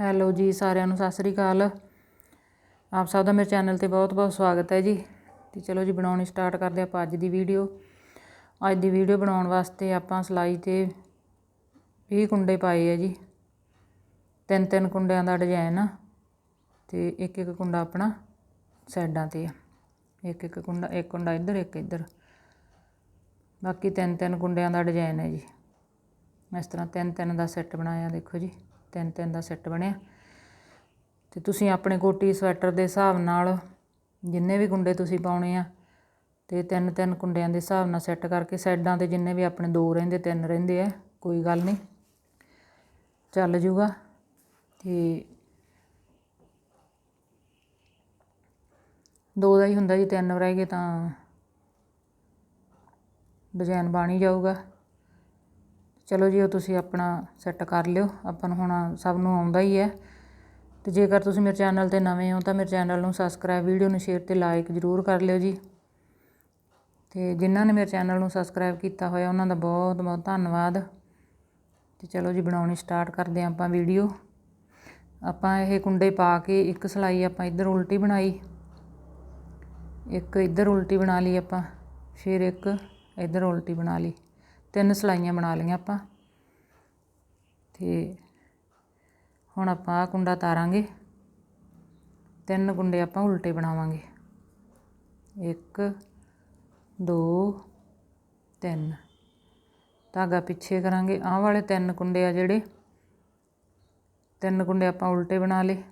Hello ਜੀ ਸਾਰਿਆਂ ਨੂੰ, ਸਤਿ ਸ੍ਰੀ ਅਕਾਲ। ਆਪ ਸਭ ਦਾ ਮੇਰੇ ਚੈਨਲ ਤੇ ਬਹੁਤ-ਬਹੁਤ ਸਵਾਗਤ ਹੈ ਜੀ। ਤੇ ਚਲੋ ਜੀ, ਬਣਾਉਣੀ ਸਟਾਰਟ ਕਰਦੇ ਆਪਾਂ ਅੱਜ ਦੀ ਵੀਡੀਓ। ਅੱਜ ਦੀ ਵੀਡੀਓ ਬਣਾਉਣ ਵਾਸਤੇ ਆਪਾਂ ਸਲਾਈ ਤੇ 20 ਕੁੰਡੇ ਪਾਏ ਆ ਜੀ। ਤਿੰਨ ਤਿੰਨ ਕੁੰਡਿਆਂ ਦਾ ਡਿਜ਼ਾਈਨ ਆ ਤੇ ਇੱਕ ਇੱਕ ਕੁੰਡਾ ਆਪਣਾ ਸਾਈਡਾਂ ਤੇ ਆ। ਇੱਕ ਇੱਕ ਕੁੰਡਾ ਇੱਕ ਕੁੰਡਾ ਇੱਧਰ, ਇੱਕ ਇੱਧਰ। ਬਾਕੀ ਤਿੰਨ ਤਿੰਨ ਕੁੰਡਿਆਂ ਦਾ ਡਿਜ਼ਾਈਨ ਹੈ ਜੀ। ਇਸ ਤਰ੍ਹਾਂ ਤਿੰਨ ਤਿੰਨ ਦਾ ਸੈੱਟ ਬਣਾਇਆ ਦੇਖੋ ਜੀ। ਤਿੰਨ ਤਿੰਨ ਦਾ ਸੈੱਟ ਬਣਿਆ। ਤੇ ਤੁਸੀਂ ਆਪਣੇ ਕੋਟੀ ਸਵੈਟਰ ਦੇ ਹਿਸਾਬ ਨਾਲ ਜਿੰਨੇ ਵੀ ਗੁੰਡੇ ਤੁਸੀਂ ਪਾਉਣੇ ਆ, ਤੇ ਤਿੰਨ ਤਿੰਨ ਕੁੰਡਿਆਂ ਦੇ ਹਿਸਾਬ ਨਾਲ ਸੈੱਟ ਕਰਕੇ ਸਾਈਡਾਂ ਤੇ ਜਿੰਨੇ ਵੀ ਆਪਣੇ ਦੋ ਰਹਿੰਦੇ, ਤਿੰਨ ਰਹਿੰਦੇ ਆ, ਕੋਈ ਗੱਲ ਨਹੀਂ। ਚੱਲ ਜੂਗਾ। ਤੇ ਦੋ ਦਾ ਹੀ ਹੁੰਦਾ ਜੀ, ਤਿੰਨ ਰਹਿ ਗਏ ਤਾਂ ਡਿਜ਼ਾਈਨ ਬਣ ਹੀ ਜਾਊਗਾ। ਚਲੋ ਜੀ, ਉਹ ਤੁਸੀਂ ਆਪਣਾ ਸੈੱਟ ਕਰ ਲਿਓ। ਆਪਾਂ ਨੂੰ ਹੁਣ ਸਭ ਨੂੰ ਆਉਂਦਾ ਹੀ ਹੈ। ਅਤੇ ਜੇਕਰ ਤੁਸੀਂ ਮੇਰੇ ਚੈਨਲ ਤੇ ਨਵੇਂ ਹੋ, ਤਾਂ ਮੇਰੇ ਚੈਨਲ ਨੂੰ ਸਬਸਕ੍ਰਾਈਬ ਵੀਡੀਓ ਨੂੰ ਸ਼ੇਅਰ ਤੇ ਲਾਈਕ ਜ਼ਰੂਰ ਕਰ ਲਿਓ ਜੀ। ਅਤੇ ਜਿਨ੍ਹਾਂ ਨੇ ਮੇਰੇ ਚੈਨਲ ਨੂੰ ਸਬਸਕ੍ਰਾਈਬ ਕੀਤਾ ਹੋਇਆ, ਉਹਨਾਂ ਦਾ ਬਹੁਤ ਬਹੁਤ ਧੰਨਵਾਦ। ਤੇ ਚਲੋ ਜੀ, ਬਣਾਉਣੀ ਸਟਾਰਟ ਕਰਦੇ ਹਾਂ ਆਪਾਂ ਵੀਡੀਓ ਆਪਾਂ ਇਹ ਕੁੰਡੇ ਪਾ ਕੇ ਇੱਕ ਸਲਾਈ ਆਪਾਂ ਇੱਧਰ ਉਲਟੀ ਬਣਾਈ। ਇੱਕ ਇੱਧਰ ਉਲਟੀ ਬਣਾ ਲਈ ਆਪਾਂ, ਫਿਰ ਇੱਕ ਇੱਧਰ ਉਲਟੀ ਬਣਾ ਲਈ। ਤਿੰਨ ਸਲਾਈਆਂ ਬਣਾ ਲਈਆਂ ਆਪਾਂ। ਤੇ ਹੁਣ ਆਪਾਂ ਆ ਕੁੰਡਾ ਤਾਰਾਂਗੇ। ਤਿੰਨ ਕੁੰਡੇ ਆਪਾਂ ਉਲਟੇ ਬਣਾਵਾਂਗੇ। 1 2 3 ਧਾਗਾ ਪਿੱਛੇ ਕਰਾਂਗੇ। ਆਹ ਵਾਲੇ ਤਿੰਨ ਕੁੰਡੇ ਆ ਜਿਹੜੇ। ਤਿੰਨ ਕੁੰਡੇ ਆਪਾਂ ਉਲਟੇ ਬਣਾ ਲਏ।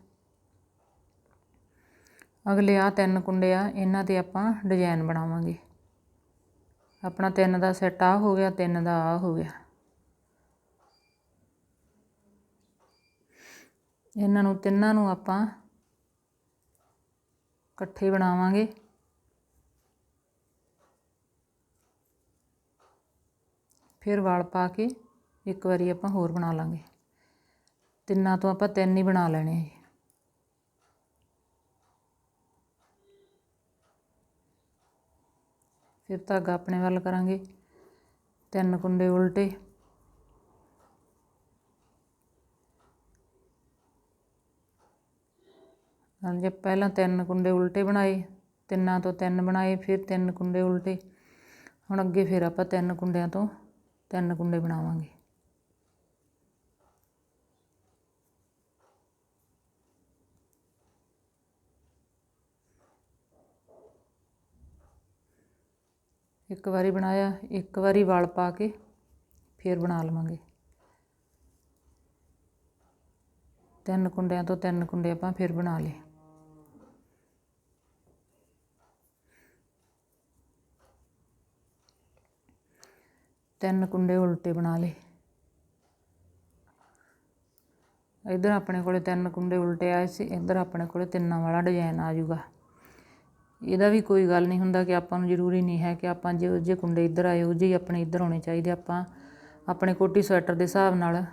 ਅਗਲੇ ਆ ਤਿੰਨ ਕੁੰਡੇ ਆ, ਇਹਨਾਂ ਤੇ ਆਪਾਂ ਡਿਜ਼ਾਈਨ ਬਣਾਵਾਂਗੇ। ਆਪਣਾ ਤਿੰਨ ਦਾ ਸੈੱਟ ਆ ਹੋ ਗਿਆ, ਤਿੰਨ ਦਾ ਆ ਹੋ ਗਿਆ। ਇਹਨਾਂ ਨੂੰ, ਤਿੰਨਾਂ ਨੂੰ ਆਪਾਂ ਇਕੱਠੇ ਬਣਾਵਾਂਗੇ। ਫਿਰ ਵਾਲ ਪਾ ਕੇ ਇੱਕ ਵਾਰੀ ਆਪਾਂ ਹੋਰ ਬਣਾ ਲਾਂਗੇ। ਤਿੰਨਾਂ ਤੋਂ ਆਪਾਂ ਤਿੰਨ ਹੀ ਬਣਾ ਲੈਣੇ ਆ। ਫਿਰ ਧਾਗਾ ਆਪਣੇ ਵੱਲ ਕਰਾਂਗੇ। ਤਿੰਨ ਕੁੰਡੇ ਉਲਟੇ। ਜੇ ਪਹਿਲਾਂ ਤਿੰਨ ਕੁੰਡੇ ਉਲਟੇ ਬਣਾਏ, ਤਿੰਨਾਂ ਤੋਂ ਤਿੰਨ ਬਣਾਏ, ਫਿਰ ਤਿੰਨ ਕੁੰਡੇ ਉਲਟੇ। ਹੁਣ ਅੱਗੇ ਫਿਰ ਆਪਾਂ ਤਿੰਨ ਕੁੰਡਿਆਂ ਤੋਂ ਤਿੰਨ ਕੁੰਡੇ ਬਣਾਵਾਂਗੇ। ਇੱਕ ਵਾਰੀ ਬਣਾਇਆ, ਇੱਕ ਵਾਰੀ ਵਲ ਪਾ ਕੇ ਫਿਰ ਬਣਾ ਲਵਾਂਗੇ। ਤਿੰਨ ਕੁੰਡਿਆਂ ਤੋਂ ਤਿੰਨ ਕੁੰਡੇ ਆਪਾਂ ਫਿਰ ਬਣਾ ਲਏ। ਤਿੰਨ ਕੁੰਡੇ ਉਲਟੇ ਬਣਾ ਲਏ। ਇਧਰ ਆਪਣੇ ਕੋਲੇ ਤਿੰਨ ਕੁੰਡੇ ਉਲਟੇ ਆਏ ਸੀ, ਇਧਰ ਆਪਣੇ ਕੋਲੇ ਤਿੰਨਾਂ ਵਾਲਾ ਡਿਜ਼ਾਈਨ ਆ ਜਾਊਗਾ। ਇਹਦਾ ਵੀ ਕੋਈ ਗੱਲ ਨਹੀਂ ਹੁੰਦਾ ਕਿ ਆਪਾਂ ਨੂੰ ਜ਼ਰੂਰੀ ਨਹੀਂ ਹੈ ਕਿ ਆਪਾਂ ਜੇ ਜਿਹੇ ਕੁੰਡੇ ਇੱਧਰ ਆਏ, ਉਹ ਜਿਹੇ ਆਪਣੇ ਇੱਧਰ ਹੋਣੇ ਚਾਹੀਦੇ। ਆਪਾਂ ਆਪਣੇ ਕੋਟੀ ਸਵੈਟਰ ਦੇ ਹਿਸਾਬ ਨਾਲ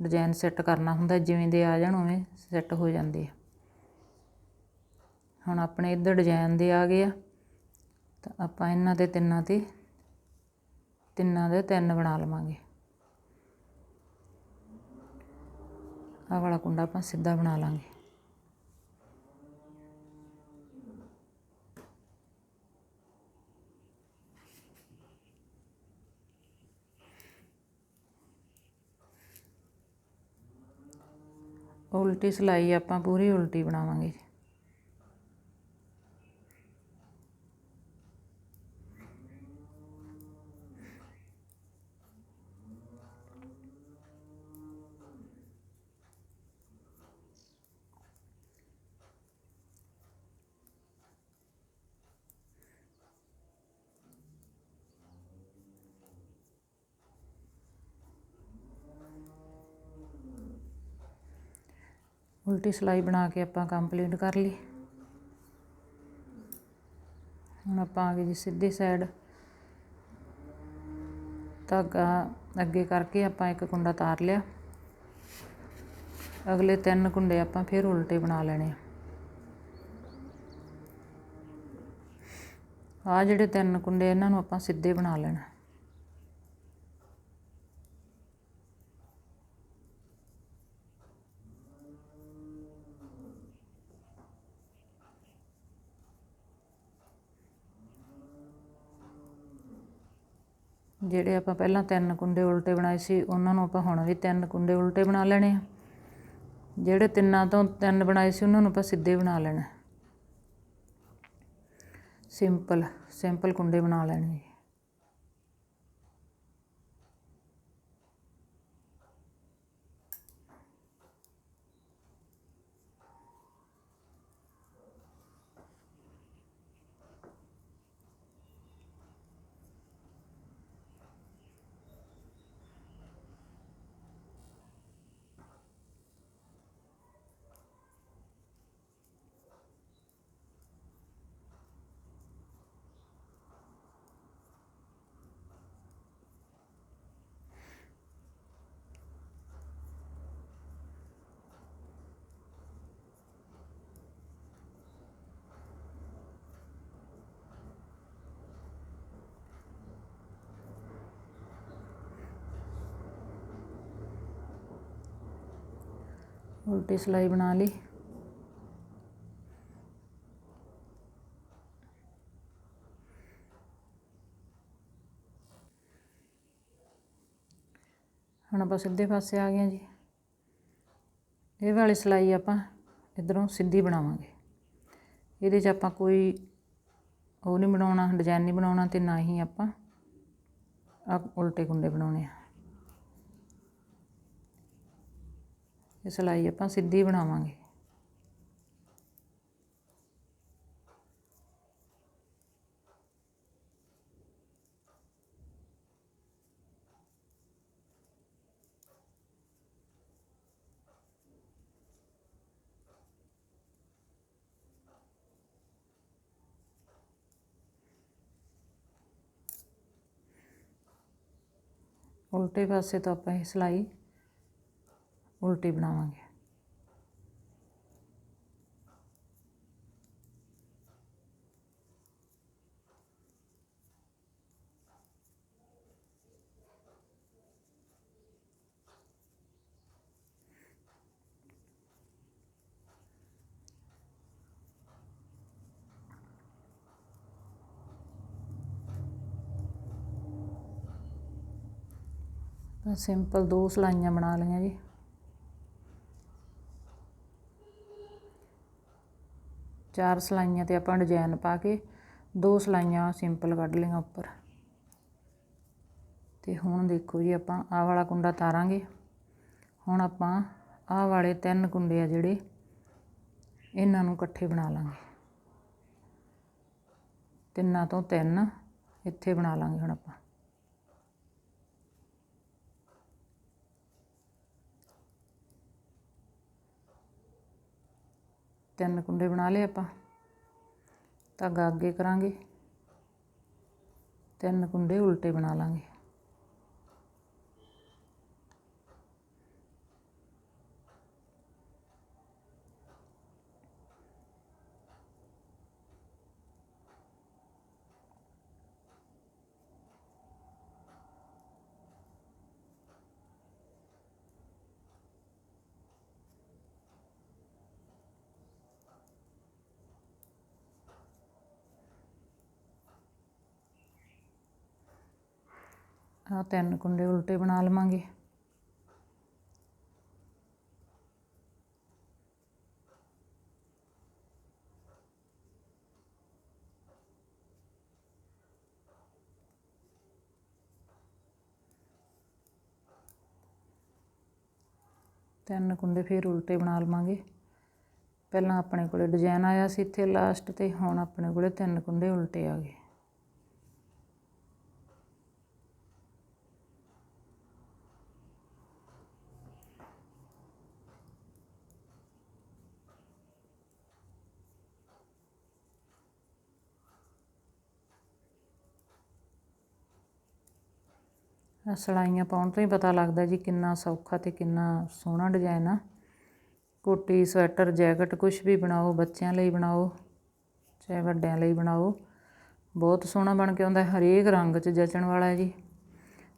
ਡਿਜ਼ਾਇਨ ਸੈੱਟ ਕਰਨਾ ਹੁੰਦਾ, ਜਿਵੇਂ ਦੇ ਆ ਜਾਣ ਉਵੇਂ ਸੈੱਟ ਹੋ ਜਾਂਦੇ ਆ। ਹੁਣ ਆਪਣੇ ਇੱਧਰ ਡਿਜ਼ਾਈਨ ਦੇ ਆ ਗਏ ਆ, ਤਾਂ ਆਪਾਂ ਇਹਨਾਂ ਦੇ ਤਿੰਨਾਂ ਤੇ, ਤਿੰਨਾਂ ਦੇ ਤਿੰਨ ਬਣਾ ਲਵਾਂਗੇ। ਆਹ ਵਾਲਾ ਕੁੰਡਾ ਆਪਾਂ ਸਿੱਧਾ ਬਣਾ ਲਾਂਗੇ। ਉਲਟੀ ਸਿਲਾਈ ਆਪਾਂ ਪੂਰੀ ਉਲਟੀ ਬਣਾਵਾਂਗੇ ਉਲਟੀ ਸਿਲਾਈ ਬਣਾ ਕੇ ਆਪਾਂ ਕੰਪਲੀਟ ਕਰ ਲਈ। ਹੁਣ ਆਪਾਂ ਆ ਗਏ ਜੀ ਸਿੱਧੀ ਸਾਈਡ ਧਾਗਾ ਅੱਗੇ ਕਰਕੇ ਆਪਾਂ ਇੱਕ ਕੁੰਡਾ ਤਾਰ ਲਿਆ। ਅਗਲੇ ਤਿੰਨ ਕੁੰਡੇ ਆਪਾਂ ਫਿਰ ਉਲਟੇ ਬਣਾ ਲੈਣੇ ਆ। ਆ ਜਿਹੜੇ ਤਿੰਨ ਕੁੰਡੇ ਇਹਨਾਂ ਨੂੰ ਆਪਾਂ ਸਿੱਧੇ ਬਣਾ ਲੈਣਾ। ਜਿਹੜੇ ਆਪਾਂ ਪਹਿਲਾਂ ਤਿੰਨ ਕੁੰਡੇ ਉਲਟੇ ਬਣਾਏ ਸੀ, ਉਹਨਾਂ ਨੂੰ ਆਪਾਂ ਹੁਣ ਵੀ ਤਿੰਨ ਕੁੰਡੇ ਉਲਟੇ ਬਣਾ ਲੈਣੇ ਆ। ਜਿਹੜੇ ਤਿੰਨਾਂ ਤੋਂ ਤਿੰਨ ਬਣਾਏ ਸੀ, ਉਹਨਾਂ ਨੂੰ ਆਪਾਂ ਸਿੱਧੇ ਬਣਾ ਲੈਣਾ ਸਿੰਪਲ ਸਿੰਪਲ ਕੁੰਡੇ ਬਣਾ ਲੈਣੇ ਜੀ ਉਲਟੀ ਸਿਲਾਈ ਬਣਾ ਲਈ। ਹੁਣ ਆਪਾਂ ਸਿੱਧੇ ਪਾਸੇ ਆ ਗਏ ਹਾਂ ਜੀ। ਇਹ ਵਾਲੀ ਸਿਲਾਈ ਆਪਾਂ ਇਧਰੋਂ ਸਿੱਧੀ ਬਣਾਵਾਂਗੇ। ਇਹਦੇ 'ਚ ਆਪਾਂ ਕੋਈ ਉਹ ਨਹੀਂ ਬਣਾਉਣਾ ਡਿਜ਼ਾਈਨ ਨਹੀਂ ਬਣਾਉਣਾ ਤੇ ਨਾ ਹੀ ਆਪਾਂ ਆ ਉਲਟੇ ਕੁੰਡੇ ਬਣਾਉਣੇ ਆ। ਇਹ ਸਿਲਾਈ ਆਪਾਂ ਸਿੱਧੀ ਬਣਾਵਾਂਗੇ। ਉਲਟੇ ਪਾਸੇ ਤੋਂ ਆਪਾਂ ਇਹ ਸਿਲਾਈ ਉਲਟੀ ਬਣਾਵਾਂਗੇ। ਸਿੰਪਲ ਦੋ ਸਲਾਈਆਂ ਬਣਾ ਲਈਆਂ ਜੀ। ਚਾਰ ਸਲਾਈਆਂ ਤੇ ਆਪਾਂ ਡਿਜ਼ਾਈਨ ਪਾ ਕੇ ਦੋ ਸਲਾਈਆਂ ਸਿੰਪਲ ਕੱਢ ਲਈਆਂ ਉੱਪਰ। ਤੇ ਹੁਣ ਦੇਖੋ ਜੀ ਆਪਾਂ ਆਹ ਵਾਲਾ ਕੁੰਡਾ ਤਾਰਾਂਗੇ। ਹੁਣ ਆਪਾਂ ਆਹ ਵਾਲੇ ਤਿੰਨ ਕੁੰਡੇ ਆ ਜਿਹੜੇ ਇਹਨਾਂ ਨੂੰ ਇਕੱਠੇ ਬਣਾ ਲਾਂਗੇ। ਤਿੰਨਾਂ ਤੋਂ ਤਿੰਨ ਇੱਥੇ ਬਣਾ ਲਾਂਗੇ ਹੁਣ ਆਪਾਂ। ਤਿੰਨ ਕੁੰਡੇ ਬਣਾ ਲਏ ਆਪਾਂ। ਧਾਗਾ ਅੱਗੇ ਕਰਾਂਗੇ। ਤਿੰਨ ਕੁੰਡੇ ਉਲਟੇ ਬਣਾ ਲਾਂਗੇ। ਆਹ ਤਿੰਨ ਕੁੰਡੇ ਉਲਟੇ ਬਣਾ ਲਵਾਂਗੇ। ਤਿੰਨ ਕੁੰਡੇ ਫਿਰ ਉਲਟੇ ਬਣਾ ਲਵਾਂਗੇ। ਪਹਿਲਾਂ ਆਪਣੇ ਕੋਲੇ ਡਿਜ਼ਾਈਨ ਆਇਆ ਸੀ ਇੱਥੇ ਲਾਸਟ ਤੇ ਹੁਣ ਆਪਣੇ ਕੋਲੇ ਤਿੰਨ ਕੁੰਡੇ ਉਲਟੇ ਆ ਗਏ ਆਹ ਸਿਲਾਈਆਂ ਪਾਉਣ ਤੋਂ ਹੀ ਪਤਾ ਲੱਗਦਾ ਜੀ ਕਿੰਨਾ ਸੌਖਾ ਅਤੇ ਕਿੰਨਾ ਸੋਹਣਾ ਡਿਜ਼ਾਈਨ ਆ। ਕੋਟੀ, ਸਵੈਟਰ, ਜੈਕਟ ਕੁਝ ਵੀ ਬਣਾਓ, ਬੱਚਿਆਂ ਲਈ ਬਣਾਓ, ਚਾਹੇ ਵੱਡਿਆਂ ਲਈ ਬਣਾਓ, ਬਹੁਤ ਸੋਹਣਾ ਬਣ ਕੇ ਆਉਂਦਾ, ਹਰੇਕ ਰੰਗ 'ਚ ਜਚਣ ਵਾਲਾ ਹੈ ਜੀ।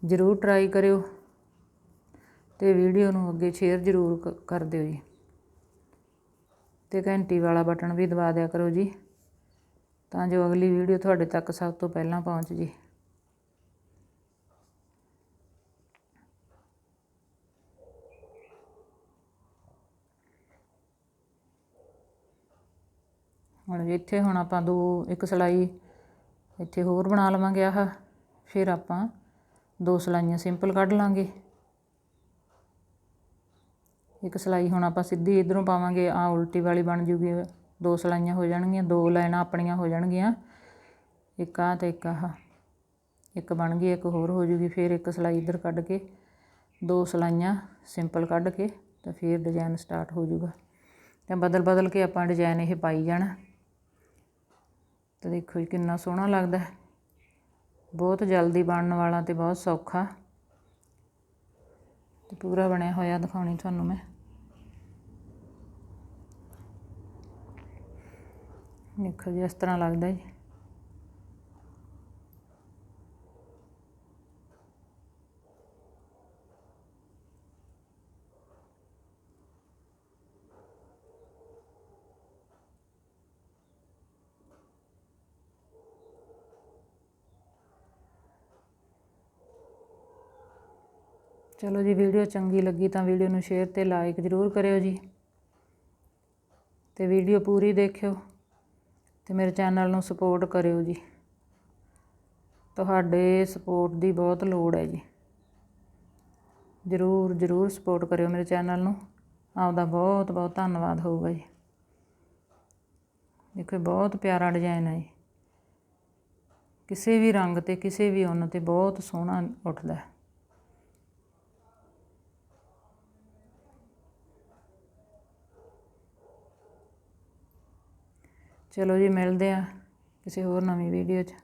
ਜ਼ਰੂਰ ਟਰਾਈ ਕਰਿਓ ਤੇ ਵੀਡੀਓ ਨੂੰ ਅੱਗੇ ਸ਼ੇਅਰ ਜ਼ਰੂਰ ਕ- ਕਰ ਦਿਓ ਜੀ। ਤੇ ਘੰਟੀ ਵਾਲਾ ਬਟਨ ਵੀ ਦਬਾ ਦਿਆ ਕਰੋ ਜੀ, ਤਾਂ ਜੋ ਅਗਲੀ ਵੀਡੀਓ ਤੁਹਾਡੇ ਤੱਕ ਸਭ ਤੋਂ ਪਹਿਲਾਂ ਪਹੁੰਚ ਜੇ। ਹੁਣ ਇੱਥੇ ਹੁਣ ਆਪਾਂ ਦੋ, ਇੱਕ ਸਿਲਾਈ ਇੱਥੇ ਹੋਰ ਬਣਾ ਲਵਾਂਗੇ ਆਹ। ਫਿਰ ਆਪਾਂ ਦੋ ਸਿਲਾਈਆਂ ਸਿੰਪਲ ਕੱਢ ਲਾਂਗੇ। ਇੱਕ ਸਿਲਾਈ ਹੁਣ ਆਪਾਂ ਸਿੱਧੀ ਇਧਰੋਂ ਪਾਵਾਂਗੇ ਆ ਉਲਟੀ ਵਾਲੀ ਬਣ ਜੂਗੀ। ਦੋ ਸਿਲਾਈਆਂ ਹੋ ਜਾਣਗੀਆਂ, ਦੋ ਲਾਈਨਾਂ ਆਪਣੀਆਂ ਹੋ ਜਾਣਗੀਆਂ। ਇੱਕ ਆ ਤੇ ਇੱਕ ਆਹ। ਇੱਕ ਬਣ ਗਈ, ਇੱਕ ਹੋਰ ਹੋ ਜੂਗੀ, ਫਿਰ ਇੱਕ ਸਿਲਾਈ ਇੱਧਰ ਕੱਢ ਕੇ ਦੋ ਸਿਲਾਈਆਂ ਸਿੰਪਲ ਕੱਢ ਕੇ ਤਾਂ ਫਿਰ ਡਿਜ਼ਾਈਨ ਸਟਾਰਟ ਹੋ ਜੂਗਾ। ਤਾਂ ਬਦਲ ਬਦਲ ਕੇ ਆਪਾਂ ਡਿਜ਼ਾਈਨ ਇਹ ਪਾਈ ਜਾਣਾ। ਤਾਂ ਦੇਖੋ ਜੀ, ਕਿੰਨਾ ਸੋਹਣਾ ਲੱਗਦਾ ਬਹੁਤ ਜਲਦੀ ਬਣਨ ਵਾਲਾ ਤੇ ਬਹੁਤ ਸੌਖਾ। ਤੇ ਪੂਰਾ ਬਣਿਆ ਹੋਇਆ ਦਿਖਾਉਣੀ ਤੁਹਾਨੂੰ ਮੈਂ। ਦੇਖੋ ਜੀ, ਇਸ ਤਰ੍ਹਾਂ ਲੱਗਦਾ ਜੀ। ਚਲੋ ਜੀ ਵੀਡੀਓ ਚੰਗੀ ਲੱਗੀ ਤਾਂ ਵੀਡੀਓ ਨੂੰ ਸ਼ੇਅਰ ਤੇ ਲਾਈਕ ਜ਼ਰੂਰ ਕਰਿਓ ਜੀ ਤੇ ਵੀਡੀਓ ਪੂਰੀ ਦੇਖਿਓ ਤੇ ਮੇਰੇ ਚੈਨਲ ਨੂੰ ਸਪੋਰਟ ਕਰਿਓ ਜੀ। ਤੁਹਾਡੇ ਸਪੋਰਟ ਦੀ ਬਹੁਤ ਲੋੜ ਹੈ ਜੀ। ਜ਼ਰੂਰ ਜ਼ਰੂਰ ਸਪੋਰਟ ਕਰਿਓ ਮੇਰੇ ਚੈਨਲ ਨੂੰ। ਆਪਦਾ ਬਹੁਤ ਬਹੁਤ ਧੰਨਵਾਦ ਹੋਊਗਾ ਜੀ। ਦੇਖੋ ਬਹੁਤ ਪਿਆਰਾ ਡਿਜ਼ਾਈਨ ਹੈ ਜੀ। ਕਿਸੇ ਵੀ ਰੰਗ ਤੇ, ਕਿਸੇ ਵੀ ਉੱਨ ਤੇ ਬਹੁਤ ਸੋਹਣਾ ਉੱਠਦਾ ਹੈ। ਚਲੋ ਜੀ ਮਿਲਦੇ ਆ ਕਿਸੇ ਹੋਰ ਨਵੀਂ ਵੀਡੀਓ 'ਚ